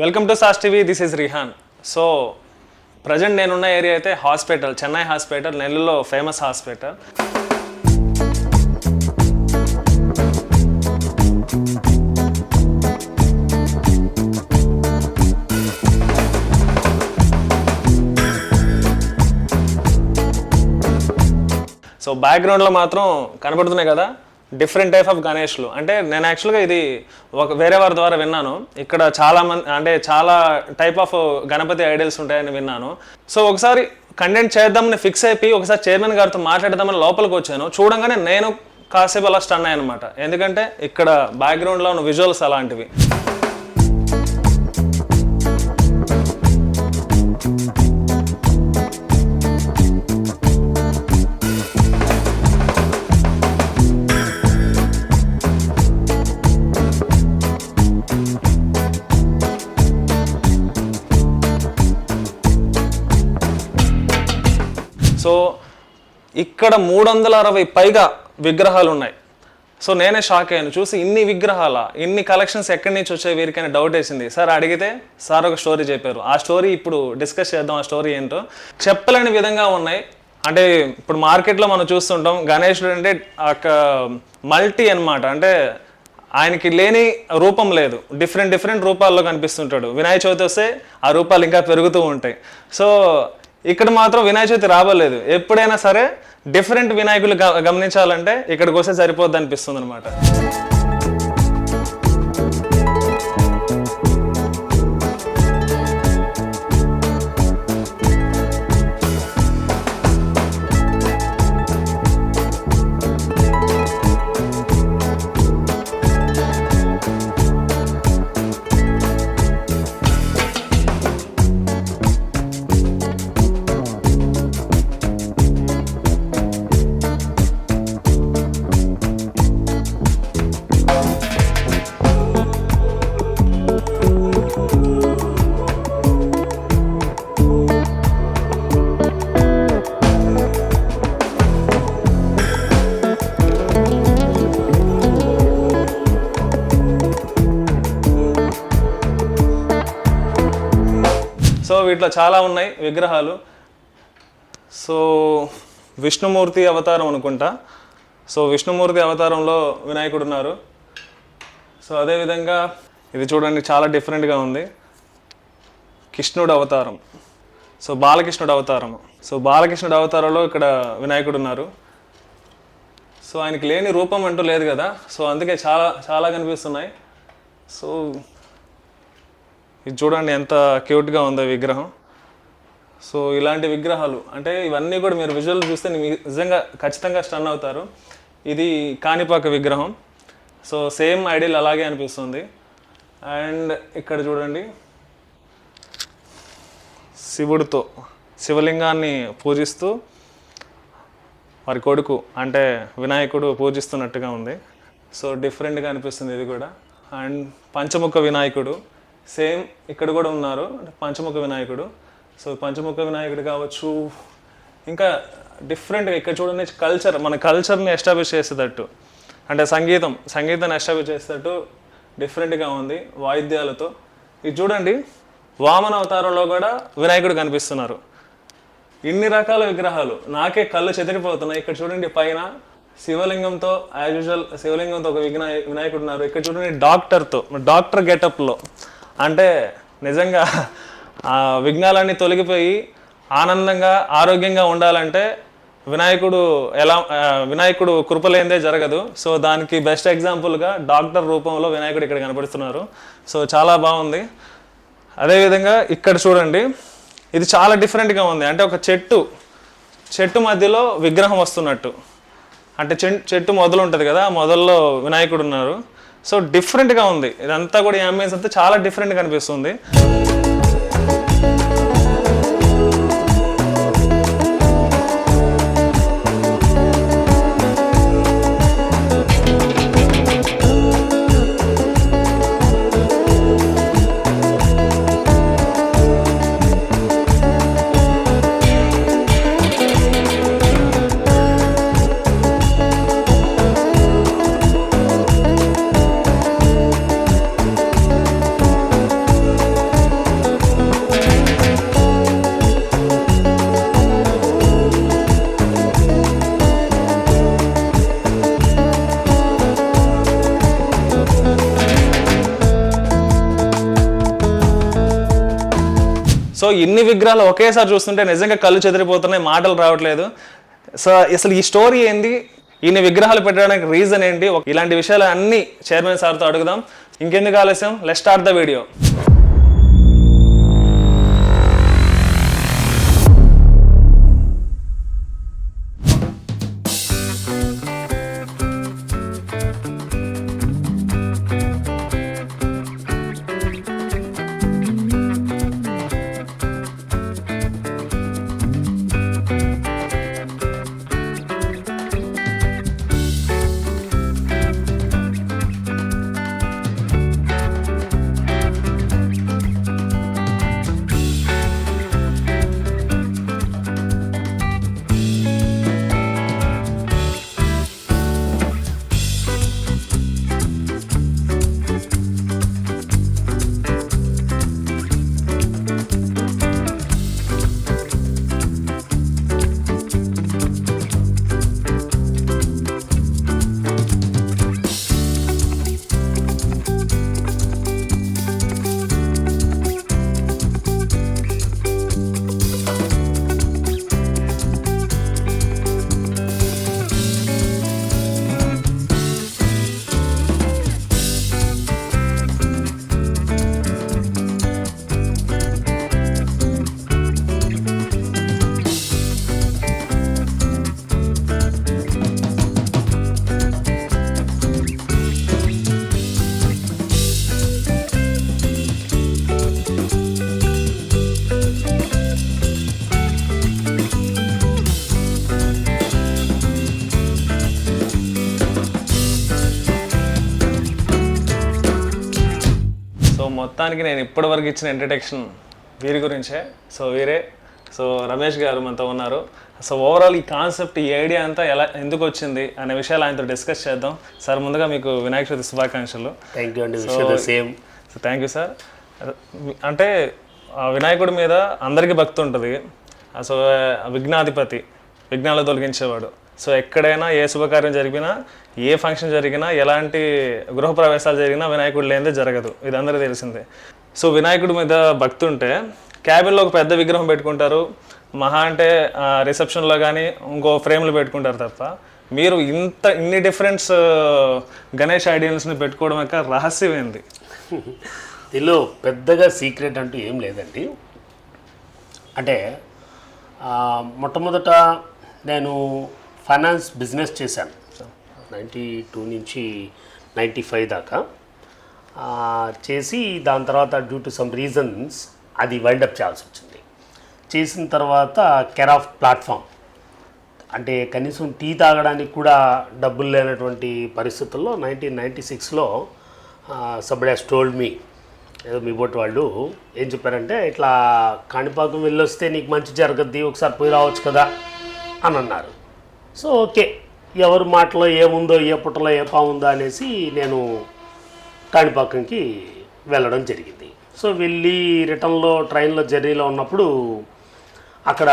Welcome to SAS TV this is Rihan so present నేనున్న area అయితే hospital Chennai hospital నెల్లూరులో famous hospital so బ్యాక్గ్రౌండ్లో మాత్రం కనబడుతున్నాయి కదా? డిఫరెంట్ టైప్ ఆఫ్ గణేష్లు అంటే నేను యాక్చువల్గా ఇది ఒక వేరే వారి ద్వారా విన్నాను. ఇక్కడ చాలా మంది అంటే చాలా టైప్ ఆఫ్ గణపతి ఐడియల్స్ ఉంటాయని విన్నాను. సో ఒకసారి కంటెంట్ చేద్దామని ఫిక్స్ అయిపోయి ఒకసారి చైర్మన్ గారితో మాట్లాడదామని లోపలికి వచ్చాను. చూడంగానే నేను కాసేపు అలా స్టన్ అయ్యానమాట ఎందుకంటే ఇక్కడ బ్యాక్గ్రౌండ్లో ఉన్న విజువల్స్ అలాంటివి. ఇక్కడ మూడు వందల అరవై పైగా విగ్రహాలు ఉన్నాయి సో నేనే షాక్ అయ్యాను. చూసి ఇన్ని విగ్రహాల ఇన్ని కలెక్షన్స్ ఎక్కడి నుంచి వచ్చాయి వీరికైనా డౌట్ వేసింది. సార్ అడిగితే సార్ ఒక స్టోరీ చెప్పారు. ఆ స్టోరీ ఇప్పుడు డిస్కస్ చేద్దాం ఆ స్టోరీ ఏంటో. చెప్పలేని విధంగా ఉన్నాయి. అంటే ఇప్పుడు మార్కెట్లో మనం చూస్తుంటాం గణేశుడు అంటే ఒక మల్టీ అన్నమాట. అంటే ఆయనకి లేని రూపం లేదు. డిఫరెంట్ డిఫరెంట్ రూపాల్లో కనిపిస్తుంటాడు. వినాయక చవితి వస్తే ఆ రూపాలు ఇంకా పెరుగుతూ ఉంటాయి. సో ఇక్కడ మాత్రం వినాయక చవితి రాబోలేదు. ఎప్పుడైనా సరే డిఫరెంట్ వినాయకులు గ- గమనించాలంటే ఇక్కడికి వస్తే సరిపోద్ది అనిపిస్తుంది అనమాట ఇట్లా చాలా ఉన్నాయి విగ్రహాలు. సో విష్ణుమూర్తి అవతారం అనుకుంటా. సో విష్ణుమూర్తి అవతారంలో వినాయకుడు ఉన్నారు. సో అదేవిధంగా ఇది చూడండి చాలా డిఫరెంట్గా ఉంది. కృష్ణుడు అవతారం. సో బాలకృష్ణుడు అవతారం. సో బాలకృష్ణుడు అవతారంలో ఇక్కడ వినాయకుడు ఉన్నారు. సో ఆయనకి లేని రూపం అంటూ లేదు కదా. సో అందుకే చాలా చాలా కనిపిస్తున్నాయి. సో ఇది చూడండి ఎంత క్యూట్గా ఉందో విగ్రహం. సో ఇలాంటి విగ్రహాలు అంటే ఇవన్నీ కూడా మీరు విజువల్ చూస్తే నిజంగా ఖచ్చితంగా స్టన్ అవుతారు. ఇది కాణిపాక విగ్రహం. సో సేమ్ ఐడియల్ అలాగే అనిపిస్తుంది. అండ్ ఇక్కడ చూడండి శివుడితో శివలింగాన్ని పూజిస్తూ వారి కొడుకు అంటే వినాయకుడు పూజిస్తున్నట్టుగా ఉంది. సో డిఫరెంట్గా అనిపిస్తుంది ఇది కూడా. అండ్ పంచముఖ వినాయకుడు సేమ్ ఇక్కడ కూడా ఉన్నారు అంటే పంచముఖ వినాయకుడు. సో పంచముఖ వినాయకుడు కావచ్చు ఇంకా డిఫరెంట్గా ఇక్కడ చూడండి కల్చర్ మన కల్చర్ని ఎస్టాబ్లిష్ చేసేటట్టు. అంటే సంగీతం సంగీతాన్ని ఎస్టాబ్లిష్ చేసేటట్టు డిఫరెంట్గా ఉంది వాయిద్యాలతో. ఇది చూడండి వామన అవతారంలో కూడా వినాయకుడు కనిపిస్తున్నారు. ఇన్ని రకాల విగ్రహాలు నాకే కళ్ళు చెదిరిపోతున్నాయి. ఇక్కడ చూడండి పైన శివలింగంతో యాజ్ యూజువల్ శివలింగంతో ఒక విఘ్నాయ వినాయకుడు ఉన్నారు. ఇక్కడ చూడండి డాక్టర్తో డాక్టర్ గెటప్లో అంటే నిజంగా ఆ విఘ్నాలన్నీ తొలగిపోయి ఆనందంగా ఆరోగ్యంగా ఉండాలంటే వినాయకుడు ఎలా వినాయకుడు కృపలేందే జరగదు. సో దానికి బెస్ట్ ఎగ్జాంపుల్గా డాక్టర్ రూపంలో వినాయకుడు ఇక్కడ కనపడుతున్నారు. సో చాలా బాగుంది. అదేవిధంగా ఇక్కడ చూడండి ఇది చాలా డిఫరెంట్గా ఉంది. అంటే ఒక చెట్టు చెట్టు మధ్యలో విగ్రహం వస్తున్నట్టు. అంటే చెట్టు మొదలు ఉంటుంది కదా మొదల్లో వినాయకుడు ఉన్నారు. సో డిఫరెంట్గా ఉంది. ఇదంతా కూడా ఈ అంబియన్స్ అంతా చాలా డిఫరెంట్గా అనిపిస్తుంది. ఇన్ని విగ్రహాలు ఒకేసారి చూస్తుంటే నిజంగా కళ్ళు చెదిరిపోతున్నాయి మాటలు రావట్లేదు. సో అసలు ఈ స్టోరీ ఏంది? ఇన్ని విగ్రహాలు పెట్టడానికి రీజన్ ఏంటి? ఒక- ఇలాంటి విషయాలు అన్ని చైర్మన్ సార్తో అడుగుదాం. ఇంకెందుకు ఆలస్యం? లెట్ స్టార్ట్ ద వీడియో మొత్తానికి నేను ఇప్పటివరకు ఇచ్చిన ఇంట్రడక్షన్ వీరి గురించే. సో వీరే. సో రమేష్ గారు మనతో ఉన్నారు. సో ఓవరాల్ ఈ కాన్సెప్ట్ ఈ ఐడియా అంతా ఎలా ఎందుకు వచ్చింది అనే విషయాలు ఆయనతో డిస్కస్ చేద్దాం. సార్ ముందుగా మీకు వినాయక చవితి శుభాకాంక్షలు. థ్యాంక్ యూ అండి. Same so thank you sir అంటే ఆ వినాయకుడి మీద అందరికీ భక్తి ఉంటుంది. సో విఘ్నాధిపతి విఘ్నాలు తొలగించేవాడు. సో ఎక్కడైనా ఏ శుభకార్యం జరిగినా ఏ ఫంక్షన్ జరిగినా ఎలాంటి గృహప్రవేశాలు జరిగినా వినాయకుడు లేనిదే జరగదు. ఇది అందరికీ తెలిసిందే. సో వినాయకుడి మీద భక్తి ఉంటే క్యాబిన్లో ఒక పెద్ద విగ్రహం పెట్టుకుంటారు. మహా అంటే రిసెప్షన్లో కానీ ఇంకో ఫ్రేమ్లు పెట్టుకుంటారు తప్ప మీరు ఇంత ఇన్ని డిఫరెంట్స్ గణేష్ ఐడియల్స్ని పెట్టుకోవడం యొక్క రహస్యం ఏంది? దీనిలో పెద్దగా సీక్రెట్ అంటూ ఏం లేదండి. అంటే మొట్టమొదట నేను ఫైనాన్స్ బిజినెస్ చేశాను. నైంటీ టూ నుంచి నైంటీ ఫైవ్ దాకా. చేసి దాని తర్వాత డ్యూ టు సమ్ రీజన్స్ అది వైండప్ చేయాల్సి వచ్చింది. చేసిన తర్వాత కేర్ ఆఫ్ ప్లాట్ఫామ్ అంటే కనీసం టీ తాగడానికి కూడా డబ్బులు లేనటువంటి పరిస్థితుల్లో నైన్టీన్ నైంటీ సిక్స్లో సబ్డే టోల్డ్ మీ ఏదో మీ బోట్ వాళ్ళు ఏం చెప్పారంటే ఇట్లా కాణిపాకం వెళ్ళొస్తే నీకు మంచి జరగద్ది ఒకసారి పోయి రావచ్చు కదా అని అన్నారు. So okay. ఎవరి మాటలో ఏముందో ఏ పుట్టలో ఏ పాముందో అనేసి నేను కాణిపాకంకి వెళ్ళడం జరిగింది. సో వెళ్ళి రిటర్న్లో ట్రైన్లో జర్నీలో ఉన్నప్పుడు అక్కడ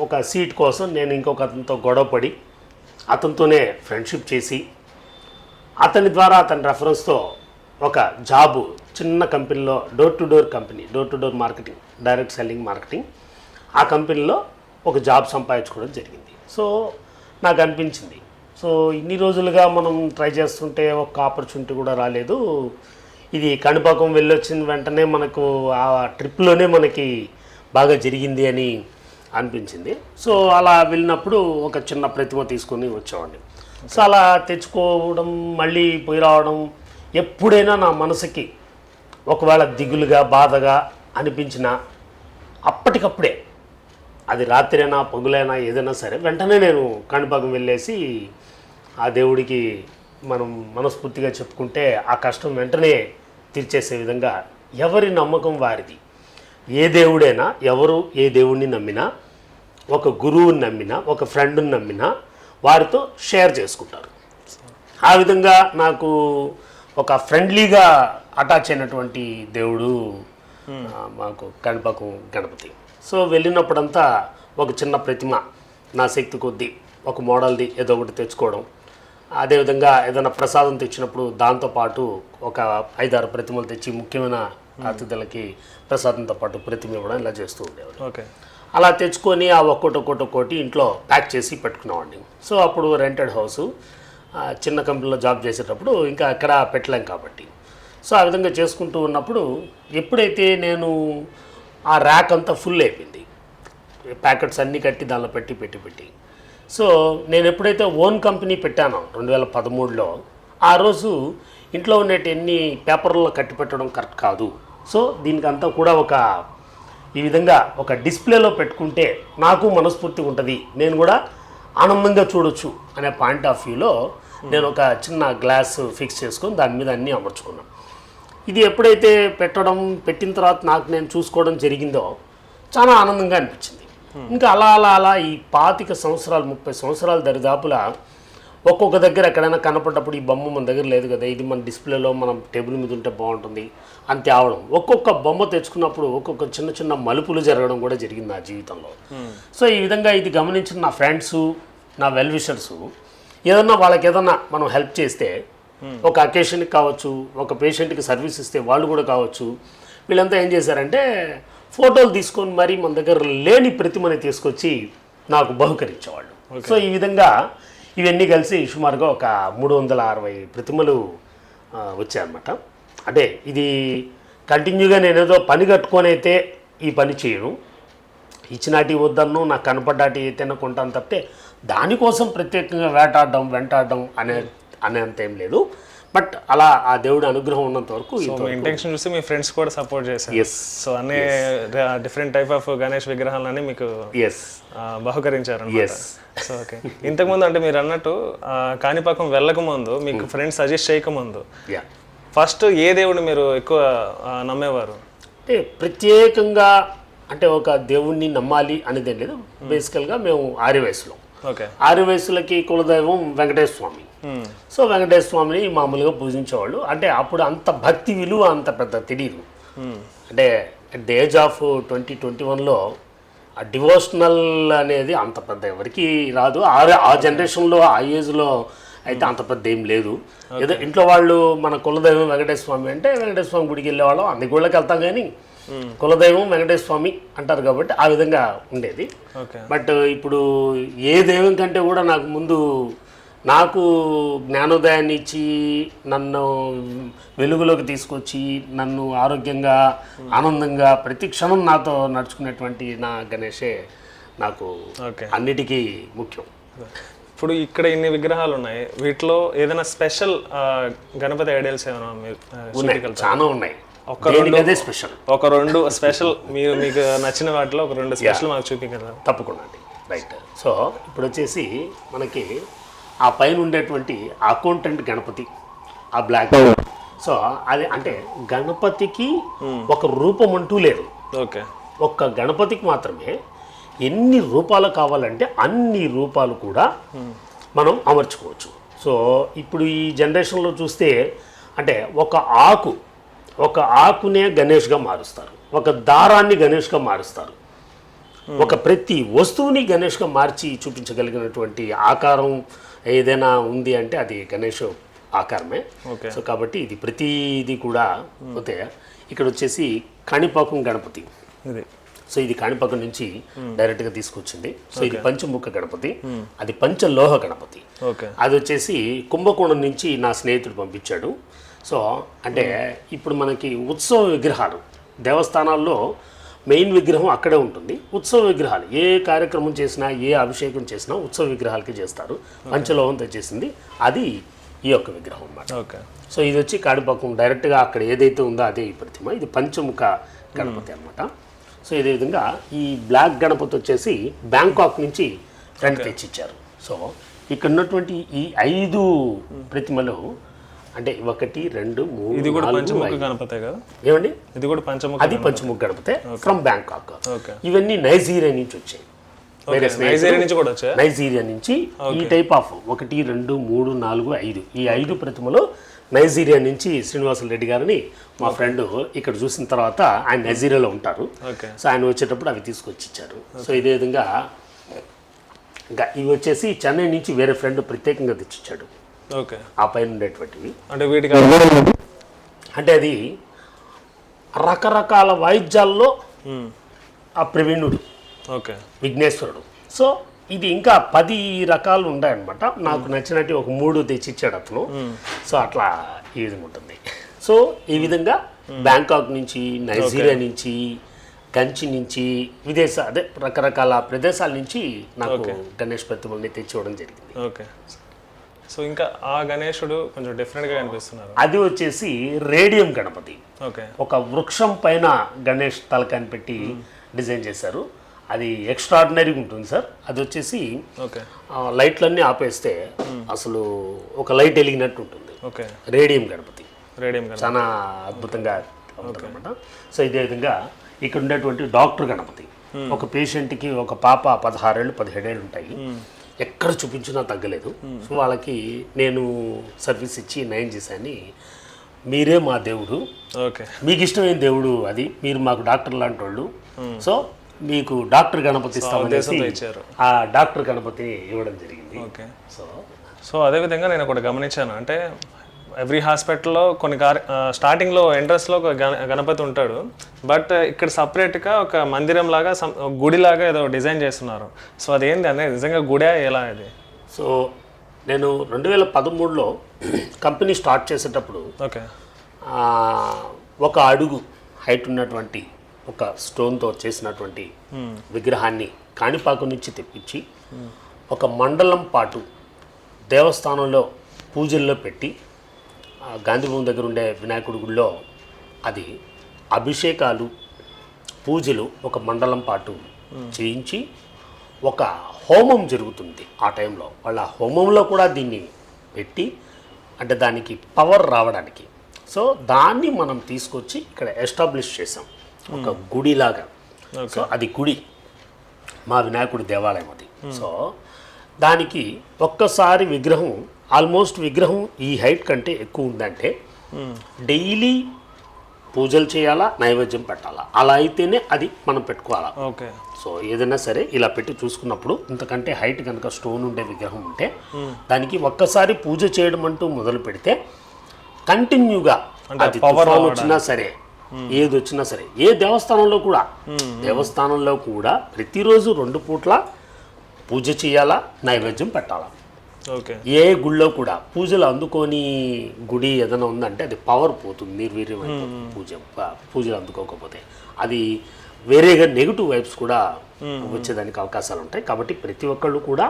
ఒక సీట్ కోసం నేను ఇంకొక అతనితో గొడవపడి అతనితోనే ఫ్రెండ్షిప్ చేసి అతని ద్వారా అతని రెఫరెన్స్తో ఒక జాబు చిన్న కంపెనీలో door to door company door to door marketing direct selling marketing ఆ కంపెనీలో ఒక జాబ్ సంపాదించుకోవడం జరిగింది. సో నాకు అనిపించింది. సో ఇన్ని రోజులుగా మనం ట్రై చేస్తుంటే ఒక ఆపర్చునిటీ కూడా రాలేదు. ఇది కణిపాకం వెళ్ళొచ్చిన వెంటనే మనకు ఆ ట్రిప్లోనే మనకి బాగా జరిగింది అని అనిపించింది. సో అలా వెళ్ళినప్పుడు ఒక చిన్న ప్రతిమ తీసుకొని వచ్చేవాడిని సో అలా తెచ్చుకోవడం మళ్ళీ పోయి రావడం ఎప్పుడైనా నా మనసుకి ఒకవేళ దిగులుగా బాధగా అనిపించిన అప్పటికప్పుడే అది రాత్రైనా పగులైనా ఏదైనా సరే వెంటనే నేను కాణిపాకం వెళ్ళేసి ఆ దేవుడికి మనం మనస్ఫూర్తిగా చెప్పుకుంటే ఆ కష్టం వెంటనే తీర్చేసే విధంగా ఎవరి నమ్మకం వారిది. ఏ దేవుడైనా ఎవరు ఏ దేవుడిని నమ్మినా ఒక గురువుని నమ్మినా ఒక ఫ్రెండ్ని నమ్మినా వారితో షేర్ చేసుకుంటారు. ఆ విధంగా నాకు ఒక ఫ్రెండ్లీగా అటాచ్ అయినటువంటి దేవుడు మాకు కణపకం గణపతి. సో వెళ్ళినప్పుడంతా ఒక చిన్న ప్రతిమ నా శక్తి కొద్దీ ఒక మోడల్ది ఏదో ఒకటి తెచ్చుకోవడం. అదేవిధంగా ఏదైనా ప్రసాదం తెచ్చినప్పుడు దాంతోపాటు ఒక ఐదారు ప్రతిమలు తెచ్చి ముఖ్యమైన అతిథులకి ప్రసాదంతో పాటు ప్రతిమ ఇవ్వడం ఇలా చేస్తూ ఉండేవాడు ఓకే. అలా తెచ్చుకొని ఆ ఒక్కోటి ఒక్కోటి ఒక్కోటి ఇంట్లో ప్యాక్ చేసి పెట్టుకునేవాడిని. సో అప్పుడు రెంటెడ్ హౌస్ చిన్న కంపెనీలో జాబ్ చేసేటప్పుడు ఇంకా అక్కడ పెట్టలేం కాబట్టి. సో ఆ విధంగా చేసుకుంటూ ఉన్నప్పుడు ఎప్పుడైతే నేను ఆ ర్యాక్ అంతా ఫుల్ అయిపోయింది. ప్యాకెట్స్ అన్నీ కట్టి దానిలో పెట్టి పెట్టి పెట్టి. సో నేను ఎప్పుడైతే ఓన్ కంపెనీ పెట్టానో రెండు వేల పదమూడులో ఆ రోజు ఇంట్లో ఉండేటి ఎన్ని పేపర్లలో కట్టి పెట్టడం కరెక్ట్ కాదు. సో దీనికి అంతా కూడా ఒక ఈ విధంగా ఒక డిస్ప్లేలో పెట్టుకుంటే నాకు మనస్ఫూర్తి ఉంటుంది. నేను కూడా ఆనందంగా చూడొచ్చు అనే పాయింట్ ఆఫ్ వ్యూలో నేను ఒక చిన్న గ్లాస్ ఫిక్స్ చేసుకొని దాని మీద అన్నీ అమర్చుకున్నాను ఇది ఎప్పుడైతే పెట్టడం పెట్టిన తర్వాత నాకు నేను చూసుకోవడం జరిగిందో చాలా ఆనందంగా అనిపించింది. ఇంకా అలా అలా అలా ఈ పాతిక సంవత్సరాలు ముప్పై సంవత్సరాల దరిదాపులా ఒక్కొక్క దగ్గర ఎక్కడైనా కనపడ్డప్పుడు ఈ బొమ్మ మన దగ్గర లేదు కదా ఇది మన డిస్ప్లేలో మనం టేబుల్ మీద ఉంటే బాగుంటుంది అని తేవడం. ఒక్కొక్క బొమ్మ తెచ్చుకున్నప్పుడు ఒక్కొక్క చిన్న చిన్న మలుపులు జరగడం కూడా జరిగింది నా జీవితంలో. సో ఈ విధంగా ఇది గమనించిన నా ఫ్రెండ్స్ నా వెల్ విషర్స్ ఏదన్నా వాళ్ళకి ఏదన్నా మనం హెల్ప్ చేస్తే ఒక అకేషన్కి కావచ్చు ఒక పేషెంట్కి సర్వీస్ ఇస్తే వాళ్ళు కూడా కావచ్చు. వీళ్ళంతా ఏం చేశారంటే ఫోటోలు తీసుకొని మరి మన దగ్గర లేని ప్రతిమని తీసుకొచ్చి నాకు బహుకరించేవాళ్ళు. సో ఈ విధంగా ఇవన్నీ కలిసి సుమారుగా ఒక మూడు వందల అరవై ప్రతిమలు వచ్చాయన్నమాట. అంటే ఇది కంటిన్యూగా నేనేదో పని కట్టుకొని అయితే ఈ పని చేయను. ఇచ్చినాటి వద్దన్ను నాకు కనపడ్డాటి ఏదైనా కొంటాను తప్పితే దానికోసం ప్రత్యేకంగా వేటాడడం వెంటాడడం అనే అనేంత ఏం లేదు. బట్ అలా ఆ దేవుడి అనుగ్రహం ఉన్నంత వరకు ఇంటెన్షన్ చూసి మీ ఫ్రెండ్స్ కూడా సపోర్ట్ చేశారు. ఎస్ సో అన్ని డిఫరెంట్ టైప్ ఆఫ్ గణేష్ విగ్రహాలని మీకు ఎస్ బహుకరించారు Yes. So okay. ఇంతకుముందు అంటే మీరు అన్నట్టు కాణిపాకం వెళ్ళక ముందు మీకు ఫ్రెండ్స్ సజెస్ట్ చేయక ముందు యా ఫస్ట్ ఏ దేవుడిని మీరు ఎక్కువ నమ్మేవారు? అంటే ప్రత్యేకంగా అంటే ఒక దేవుణ్ణి నమ్మాలి అనేది ఏం లేదు బేసికల్గా మేము ఆర్య వయసులో ఓకే. ఆర్య వయసులకి కులదైవం వెంకటేశ్వర స్వామి. సో వెంకటేశ్వర స్వామిని మామూలుగా పూజించేవాళ్ళు. అంటే అప్పుడు అంత భక్తి విలువ అంత పెద్ద తెలియదు అంటే at the age of twenty twenty వన్లో ఆ డివోషనల్ అనేది అంత పెద్ద ఎవరికి రాదు. ఆ ఆ జనరేషన్లో ఆ ఏజ్లో అయితే అంత పెద్ద ఏం లేదు. ఏదో ఇంట్లో వాళ్ళు మన కులదైవం వెంకటేశ్వర స్వామి అంటే వెంకటేశ్వర స్వామి గుడికి వెళ్ళేవాళ్ళం. అన్ని గుళ్ళకి వెళ్తాం కానీ కులదైవం వెంకటేశ్వర స్వామి అంటారు కాబట్టి ఆ విధంగా ఉండేది. బట్ ఇప్పుడు ఏ దైవం కంటే కూడా నాకు ముందు నాకు జ్ఞానోదయాన్ని ఇచ్చి నన్ను వెలుగులోకి తీసుకొచ్చి నన్ను ఆరోగ్యంగా ఆనందంగా ప్రతి క్షణం నాతో నడుచుకునేటువంటి నా గణేషే నాకు ఓకే. అన్నిటికీ ముఖ్యం. ఇప్పుడు ఇక్కడ ఇన్ని విగ్రహాలు ఉన్నాయి. వీటిలో ఏదైనా స్పెషల్ గణపతి ఐడియల్స్ ఏమైనా మీరు? చాలా ఉన్నాయి. ఒక్క దేనికదే స్పెషల్? ఒక రెండు స్పెషల్ మీరు మీకు నచ్చిన వాటిలో ఒక రెండు స్పెషల్ మాకు చూపించగలరా? తప్పకుండా అండి. రైట్. సో ఇప్పుడు వచ్చేసి మనకి ఆ పైన ఉండేటువంటి అకౌంటెంట్ గణపతి ఆ బ్లాక్ సో అది అంటే గణపతికి ఒక రూపం అంటూ లేదు. ఓకే. ఒక్క గణపతికి మాత్రమే ఎన్ని రూపాలు కావాలంటే అన్ని రూపాలు కూడా మనం అమర్చుకోవచ్చు. సో ఇప్పుడు ఈ జనరేషన్లో చూస్తే అంటే ఒక ఆకు ఒక ఆకునే గణేష్గా మారుస్తారు. ఒక దారాన్ని గణేష్గా మారుస్తారు. ఒక ప్రతి వస్తువుని గణేష్గా మార్చి చూపించగలిగినటువంటి ఆకారం ఏదైనా ఉంది అంటే అది గణేష్ ఆకారమే. సో కాబట్టి ఇది ప్రతిది కూడా పోతే ఇక్కడ వచ్చేసి కాణిపాకం గణపతి. సో ఇది కాణిపాకం నుంచి డైరెక్ట్గా తీసుకొచ్చింది. సో ఇది పంచముఖ గణపతి. అది పంచలోహ గణపతి. ఓకే. అది వచ్చేసి కుంభకోణం నుంచి నా స్నేహితుడు పంపించాడు. సో అంటే ఇప్పుడు మనకి ఉత్సవ విగ్రహాలు దేవస్థానాల్లో మెయిన్ విగ్రహం అక్కడే ఉంటుంది. ఉత్సవ విగ్రహాలు ఏ కార్యక్రమం చేసినా ఏ అభిషేకం చేసినా ఉత్సవ విగ్రహాలకి చేస్తారు. పంచలోహం తెచ్చేసింది. అది ఈ యొక్క విగ్రహం అన్నమాట. ఓకే. సో ఇది వచ్చి కాణిపాకం డైరెక్ట్గా అక్కడ ఏదైతే ఉందో అదే ఈ ప్రతిమ. ఇది పంచముఖ గణపతి అన్నమాట. సో ఇదే విధంగా ఈ బ్లాక్ గణపతి వచ్చేసి బ్యాంకాక్ నుంచి ఫ్రంట్ తెచ్చిచ్చారు. సో ఇక్కడ ఉన్నటువంటి ఈ ఐదు ప్రతిమలు అంటే ఒకటి రెండు మూడు ఇది కూడా పంచముఖ. గణపతే కదా? ఏమండి? ఇది కూడా పంచముఖ అది పంచముఖ గణపతే ఫ్రమ్ బ్యాంకాక్ ఇవన్నీ నైజీరియా నుంచి వచ్చాయి. నైజీరియా నుంచి కూడా వచ్చా నైజీరియా నుంచి ఈ టైప్ ఆఫ్ ఒకటి రెండు మూడు నాలుగు ఐదు. ఈ ఐదు ప్రతిమలు నైజీరియా నుంచి శ్రీనివాసులు రెడ్డి గారిని మా ఫ్రెండ్ ఇక్కడ చూసిన తర్వాత ఆయన నైజీరియాలో ఉంటారు. సో ఆయన వచ్చేటప్పుడు అవి తీసుకొచ్చి ఇచ్చారు సో ఇదే విధంగా ఇంకా ఇవి వచ్చేసి చెన్నై నుంచి వేరే ఫ్రెండ్ ప్రత్యేకంగా తెచ్చిచ్చాడు. ఓకే. ఆ పైన ఉండేటువంటివి. అంటే వీటికి అంటే అది రకరకాల వాయిద్యాల్లో ఆ ప్రవీణుడు ఓకే. విఘ్నేశ్వరుడు. సో ఇది ఇంకా పది రకాలు ఉన్నాయన్నమాట నాకు నచ్చినట్టు ఒక మూడు తెచ్చిచ్చాడు అతను. సో అట్లా ఈ విధంగా ఉంటుంది. సో ఈ విధంగా బ్యాంకాక్ నుంచి నైజీరియా నుంచి కంచి నుంచి విదేశ అదే రకరకాల ప్రదేశాల నుంచి నాకు గణేష్ ప్రతిమల్ని తెచ్చివ్వడం జరిగింది. ఓకే. సో ఇంకా ఆ గణేశుడు కొంచెం డిఫరెంట్గా కనిపిస్తున్నారు. అది వచ్చేసి రేడియం గణపతి. ఓకే. ఒక వృక్షం పైన గణేష్ తలకాని పెట్టి డిజైన్ చేశారు. అది ఎక్స్ట్రాడినరీగా ఉంటుంది సార్. అది వచ్చేసి ఓకే. లైట్లన్నీ ఆపేస్తే అసలు ఒక లైట్ వెలిగినట్టు ఉంటుంది. ఓకే. రేడియం గణపతి. రేడియం చాలా అద్భుతంగా ఉంటుందన్నమాట సో ఇదే విధంగా ఇక్కడ ఉండేటువంటి డాక్టర్ గణపతి. ఒక పేషెంట్కి ఒక పాప పదహారేళ్ళు పదిహేడేళ్ళు ఉంటాయి. ఎక్కడ చూపించినా తగ్గలేదు. సో వాళ్ళకి నేను సర్వీస్ ఇచ్చి నయం చేశాను. మీరే మా దేవుడు. ఓకే. మీకు ఇష్టమైన దేవుడు అది. మీరు మాకు డాక్టర్ లాంటి వాళ్ళు సో మీకు డాక్టర్ గణపతి ఇచ్చారు. ఆ డాక్టర్ గణపతిని ఇవ్వడం జరిగింది. ఓకే. సో సో అదేవిధంగా నేను ఒకటి గమనించాను. అంటే ఎవ్రీ హాస్పిటల్లో కొన్ని స్టార్టింగ్లో ఎంట్రన్స్లో ఒక గణ గణపతి ఉంటాడు. బట్ ఇక్కడ సపరేట్గా ఒక మందిరం లాగా గుడిలాగా ఏదో డిజైన్ చేస్తున్నారు. సో అదేంటి అనేది నిజంగా గుడే ఎలా ఇది? సో నేను రెండు వేల పదమూడులో కంపెనీ స్టార్ట్ చేసేటప్పుడు ఓకే. ఒక అడుగు హైట్ ఉన్నటువంటి ఒక స్టోన్తో చేసినటువంటి విగ్రహాన్ని కాణిపాకు నుంచి తెప్పించి ఒక మండలం పాటు దేవస్థానంలో పూజల్లో పెట్టి గాంధీభవన్ దగ్గర ఉండే వినాయకుడి గుడిలో అది అభిషేకాలు పూజలు ఒక మండలం పాటు చేయించి ఒక హోమం జరుగుతుంది ఆ టైంలో. వాళ్ళ హోమంలో కూడా దీన్ని పెట్టి అంటే దానికి పవర్ రావడానికి. సో దాన్ని మనం తీసుకొచ్చి ఇక్కడ ఎస్టాబ్లిష్ చేసాం ఒక గుడిలాగా. సో అది గుడి. మా వినాయకుడి దేవాలయం అది. సో దానికి ఒక్కసారి విగ్రహం ఆల్మోస్ట్ విగ్రహం ఈ హైట్ కంటే ఎక్కువ ఉందంటే డైలీ పూజలు చేయాలా నైవేద్యం పెట్టాలా? అలా అయితేనే అది మనం పెట్టుకోవాలా. ఓకే. సో ఏదైనా సరే ఇలా పెట్టి చూసుకున్నప్పుడు ఇంతకంటే హైట్ కనుక స్టోన్ ఉండే విగ్రహం ఉంటే దానికి ఒక్కసారి పూజ చేయడం అంటూ మొదలు పెడితే కంటిన్యూగా అది తుఫాన్ వచ్చినా సరే ఏది వచ్చినా సరే ఏ దేవస్థానంలో కూడా దేవస్థానంలో కూడా ప్రతిరోజు రెండు పూట్ల పూజ చేయాలా నైవేద్యం పెట్టాలా? ఏ గుళ్ళో కూడా పూజలు అందుకోని గుడి ఏదైనా ఉందంటే అది పవర్ పోతుంది నిర్వీర్యం పూజ పూజలు అందుకోకపోతే. అది వేరేగా నెగిటివ్ వైబ్స్ కూడా వచ్చేదానికి అవకాశాలు ఉంటాయి. కాబట్టి ప్రతి ఒక్కళ్ళు కూడా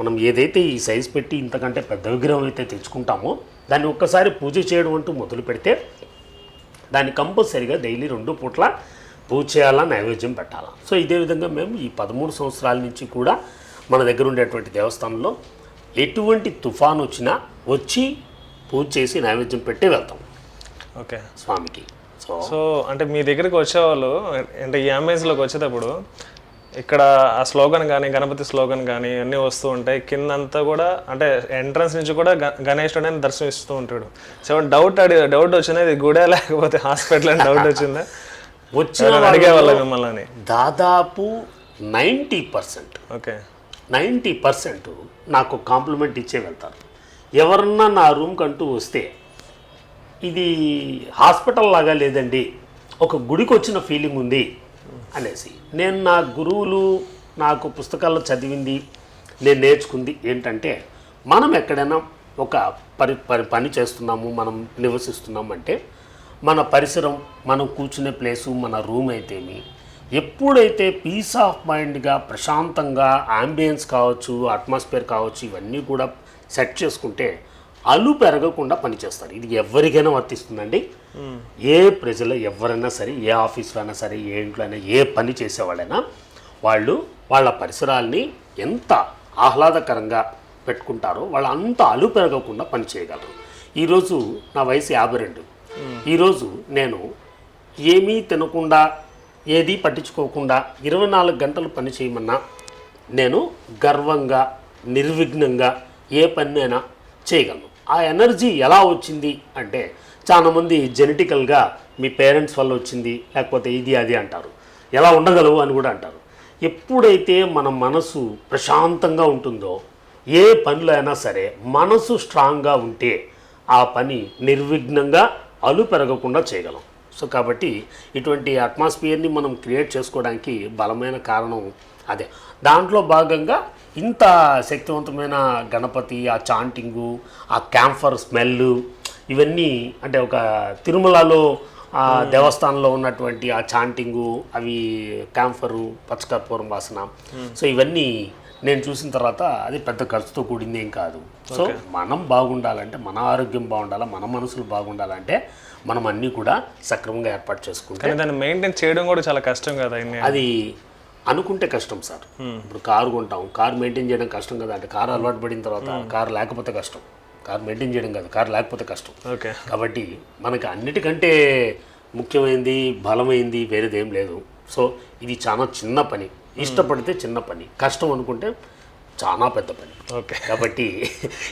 మనం ఏదైతే ఈ సైజ్ పెట్టి ఇంతకంటే పెద్ద విగ్రహం అయితే తెచ్చుకుంటామో దాన్ని ఒక్కసారి పూజ చేయడం అంటూ మొదలు పెడితే దాన్ని కంపల్సరీగా డైలీ రెండు పూట్ల పూజ చేయాలా నైవేద్యం పెట్టాలా. సో ఇదే విధంగా మేము ఈ పదమూడు సంవత్సరాల నుంచి కూడా మన దగ్గర ఉండేటువంటి దేవస్థానంలో ఎటువంటి తుఫాన్ వచ్చినా వచ్చి పూజ చేసి నైవేద్యం పెట్టి వెళ్తాం. ఓకే. స్వామికి. సో సో అంటే మీ దగ్గరికి వచ్చేవాళ్ళు అంటే ఈ అమేజ్లోకి వచ్చేటప్పుడు ఇక్కడ ఆ స్లోగన్ కానీ గణపతి స్లోగన్ కానీ అన్నీ వస్తూ ఉంటాయి. కిందంతా కూడా అంటే ఎంట్రన్స్ నుంచి కూడా గణేశుడు అని దర్శనమిస్తూ ఉంటాడు. సో డౌట్ అడి డౌట్ వచ్చిందా ఇది గుడే లేకపోతే హాస్పిటల్ అని డౌట్ వచ్చిందా? వచ్చిన ఎవరైనా అడిగేవాళ్ళ మిమ్మల్ని దాదాపు ninety percent okay. Ninety percent నాకు కాంప్లిమెంట్ ఇచ్చే వెళ్తారు. ఎవరన్నా నా రూమ్కి అంటూ వస్తే ఇది హాస్పిటల్ లాగా లేదండి ఒక గుడికి వచ్చిన ఫీలింగ్ ఉంది అనేసి. నేను నా గురువులు నాకు పుస్తకాల్లో చదివింది నేను నేర్చుకుంది ఏంటంటే మనం ఎక్కడైనా ఒక పరి పరి పని చేస్తున్నాము మనం నివసిస్తున్నాము అంటే మన పరిసరం మనం కూర్చునే ప్లేసు మన రూమ్ అయితేమి ఎప్పుడైతే పీస్ ఆఫ్ మైండ్గా ప్రశాంతంగా ఆంబియన్స్ కావచ్చు అట్మాస్ఫియర్ కావచ్చు ఇవన్నీ కూడా సెట్ చేసుకుంటే అలు పెరగకుండా పనిచేస్తారు. ఇది ఎవరికైనా వర్తిస్తుందండి? ఏ ప్రజలు ఎవరైనా సరే ఏ ఆఫీస్లో అయినా సరే ఏ ఇంట్లో అయినా ఏ పని చేసేవాళ్ళైనా వాళ్ళు వాళ్ళ పరిసరాల్ని ఎంత ఆహ్లాదకరంగా పెట్టుకుంటారో వాళ్ళు అంత అలు పెరగకుండా పని చేయగలరు. ఈరోజు నా వయసు యాభై రెండు. ఈరోజు నేను ఏమీ తినకుండా ఏది పట్టించుకోకుండా ఇరవై నాలుగు గంటలు పని చేయమన్నా నేను గర్వంగా నిర్విఘ్నంగా ఏ పనినైనా చేయగలను. ఆ ఎనర్జీ ఎలా వచ్చింది అంటే చాలామంది జెనెటికల్గా మీ పేరెంట్స్ వల్ల వచ్చింది లేకపోతే ఇది అది అంటారు. ఎలా ఉండగలవు అని కూడా అంటారు. ఎప్పుడైతే మన మనసు ప్రశాంతంగా ఉంటుందో ఏ పనిలో అయినా సరే మనసు స్ట్రాంగ్గా ఉంటే ఆ పని నిర్విఘ్నంగా అలు పెరగకుండా చేయగలం. సో కాబట్టి ఇటువంటి అట్మాస్ఫియర్ని మనం క్రియేట్ చేసుకోవడానికి బలమైన కారణం అదే. దాంట్లో భాగంగా ఇంత శక్తివంతమైన గణపతి ఆ చాంటింగు ఆ క్యాంఫర్ స్మెల్ ఇవన్నీ అంటే ఒక తిరుమలలో ఆ దేవస్థానంలో ఉన్నటువంటి ఆ చాంటింగు అవి క్యాంఫరు పచ్చకర్పూరం వాసన. సో ఇవన్నీ నేను చూసిన తర్వాత అది పెద్ద ఖర్చుతో కూడింది ఏం కాదు. సో మనం బాగుండాలంటే మన ఆరోగ్యం బాగుండాలా మన మనసులు బాగుండాలంటే మనం అన్నీ కూడా సక్రమంగా ఏర్పాటు చేసుకుంటే దాన్ని మెయింటైన్ చేయడం కూడా చాలా కష్టం కదా అది అనుకుంటే కష్టం సార్. ఇప్పుడు కారు కొంటాం కారు మెయింటైన్ చేయడం కష్టం కదా. అంటే కారు అలవాటు పడిన తర్వాత కారు లేకపోతే కష్టం. కారు మెయింటైన్ చేయడం కాదు కారు లేకపోతే కష్టం. ఓకే. కాబట్టి మనకి అన్నిటికంటే ముఖ్యమైనది బలమైంది వేరేది ఏం లేదు. సో ఇది చాలా చిన్న పని. ఇష్టపడితే చిన్న పని. కష్టం అనుకుంటే చాలా పెద్ద పని. ఓకే. కాబట్టి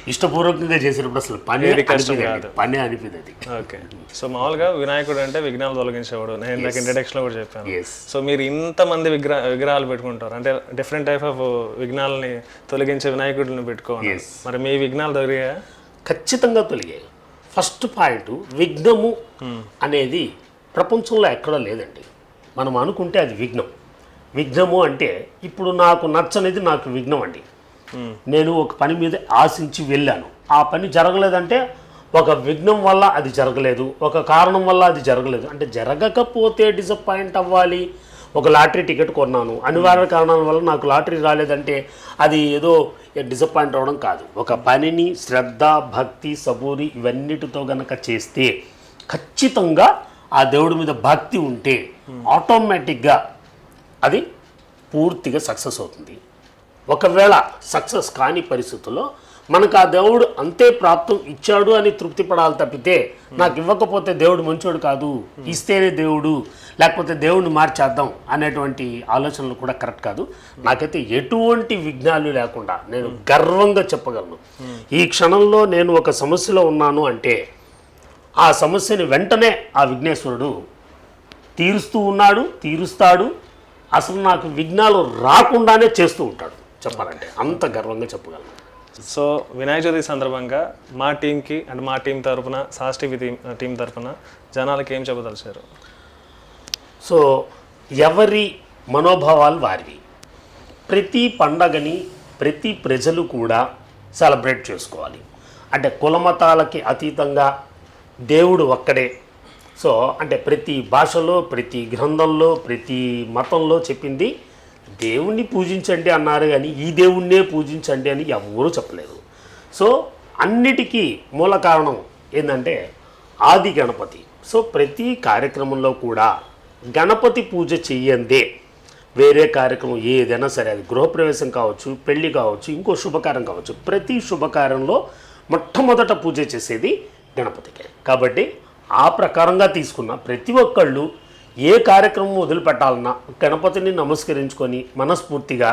ఇష్టపూర్వకంగా చేసినప్పుడు అసలు పని అనిపిదండి పని అనిపిది ఓకే. సో మామూలుగా వినాయకుడు అంటే విఘ్నాలు తొలగించేవాడు. నేను ఇందాక ఇంట్రడక్షన్లో కూడా చెప్పాను. సో మీరు ఇంతమంది విగ్రహ విగ్రహాలు పెట్టుకుంటారు. అంటే డిఫరెంట్ టైప్ ఆఫ్ విఘ్నాలని తొలగించే వినాయకుడిని పెట్టుకోవాలి. మరి మీ విఘ్నాలు తొలగాయా? ఖచ్చితంగా తొలిగాయి. ఫస్ట్ పాయింట్ విఘ్నము అనేది ప్రపంచంలో ఎక్కడా లేదండి. మనం అనుకుంటే అది విఘ్నం. విఘ్నము అంటే ఇప్పుడు నాకు నచ్చనిది నాకు విఘ్నం అండి. నేను ఒక పని మీద ఆశించి వెళ్ళాను. ఆ పని జరగలేదంటే ఒక విఘ్నం వల్ల అది జరగలేదు. ఒక కారణం వల్ల అది జరగలేదు. అంటే జరగకపోతే డిసప్పాయింట్ అవ్వాలి. ఒక లాటరీ టికెట్ కొన్నాను. అనివార్య కారణాల వల్ల నాకు లాటరీ రాలేదంటే అది ఏదో డిసప్పాయింట్ అవ్వడం కాదు. ఒక పనిని శ్రద్ధ భక్తి సబూరి ఇవన్నిటితో గనక చేస్తే ఖచ్చితంగా ఆ దేవుడి మీద భక్తి ఉంటే ఆటోమేటిక్గా అది పూర్తిగా సక్సెస్ అవుతుంది. ఒకవేళ సక్సెస్ కాని పరిస్థితుల్లో మనకు ఆ దేవుడు అంతే ప్రాప్తం ఇచ్చాడు అని తృప్తి పడాలి తప్పితే నాకు ఇవ్వకపోతే దేవుడు మంచోడు కాదు. ఇస్తేనే దేవుడు. లేకపోతే దేవుడిని మార్చేద్దాం అనేటువంటి ఆలోచనలు కూడా కరెక్ట్ కాదు. నాకైతే ఎటువంటి విఘ్నాలు లేకుండా నేను గర్వంగా చెప్పగలను. ఈ క్షణంలో నేను ఒక సమస్యలో ఉన్నాను అంటే ఆ సమస్యని వెంటనే ఆ విఘ్నేశ్వరుడు తీరుస్తూ ఉన్నాడు తీరుస్తాడు. అసలు నాకు విఘ్నాలు రాకుండానే చేస్తూ ఉంటాడు. చెప్పాలంటే అంత గర్వంగా చెప్పగలను. సో వినాయక చవితి సందర్భంగా మా టీంకి అంటే మా టీం తరపున సాస్ టీవీ టీం టీం తరపున జనాలకి ఏం చెప్పదలిచారు? సో ఎవరి మనోభావాలు వారివి. ప్రతి పండగని ప్రతి ప్రజలు కూడా సెలబ్రేట్ చేసుకోవాలి. అంటే కులమతాలకి అతీతంగా దేవుడు ఒక్కడే. సో అంటే ప్రతి భాషలో ప్రతి గ్రంథంలో ప్రతి మతంలో చెప్పింది దేవుణ్ణి పూజించండి అన్నారు కానీ ఈ దేవుణ్ణే పూజించండి అని ఎవరూ చెప్పలేదు. సో అన్నిటికీ మూల కారణం ఏంటంటే ఆది గణపతి. సో ప్రతి కార్యక్రమంలో కూడా గణపతి పూజ చెయ్యందే. వేరే కార్యక్రమం ఏదైనా సరే అది గృహప్రవేశం కావచ్చు పెళ్ళి కావచ్చు ఇంకో శుభకార్యం కావచ్చు ప్రతి శుభకార్యంలో మొట్టమొదట పూజ చేసేది గణపతికే. కాబట్టి ఆ ప్రకారంగా తీసుకున్న ప్రతి ఒక్కళ్ళు ఏ కార్యక్రమం వదిలిపెట్టాలన్నా గణపతిని నమస్కరించుకొని మనస్ఫూర్తిగా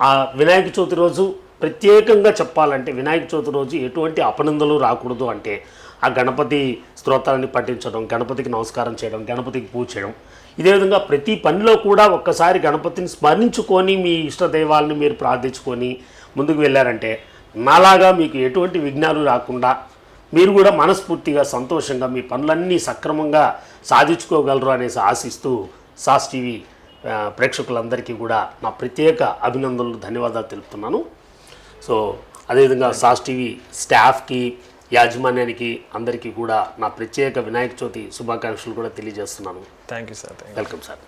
ఆ వినాయక చవితి రోజు ప్రత్యేకంగా చెప్పాలంటే వినాయక చవితి రోజు ఎటువంటి అపనిందలు రాకూడదు అంటే ఆ గణపతి స్తోత్రాన్ని పఠించడం గణపతికి నమస్కారం చేయడం గణపతికి పూజ చేయడం. ఇదే విధంగా ప్రతి పనిలో కూడా ఒక్కసారి గణపతిని స్మరించుకొని మీ ఇష్ట దైవాలను మీరు ప్రార్థించుకొని ముందుకు వెళ్ళారంటే నాలాగా మీకు ఎటువంటి విఘ్నాలు రాకుండా మీరు కూడా మనస్ఫూర్తిగా సంతోషంగా మీ పనులన్నీ సక్రమంగా సాధించుకోగలరు అనేసి ఆశిస్తూ సాస్ టీవీ ప్రేక్షకులందరికీ కూడా నా ప్రత్యేక అభినందనలు ధన్యవాదాలు తెలుపుతున్నాను. సో అదేవిధంగా సాస్ టీవీ స్టాఫ్కి యాజమాన్యానికి అందరికీ కూడా నా ప్రత్యేక వినాయక చవితి శుభాకాంక్షలు కూడా తెలియజేస్తున్నాను. Thank you sir welcome sir.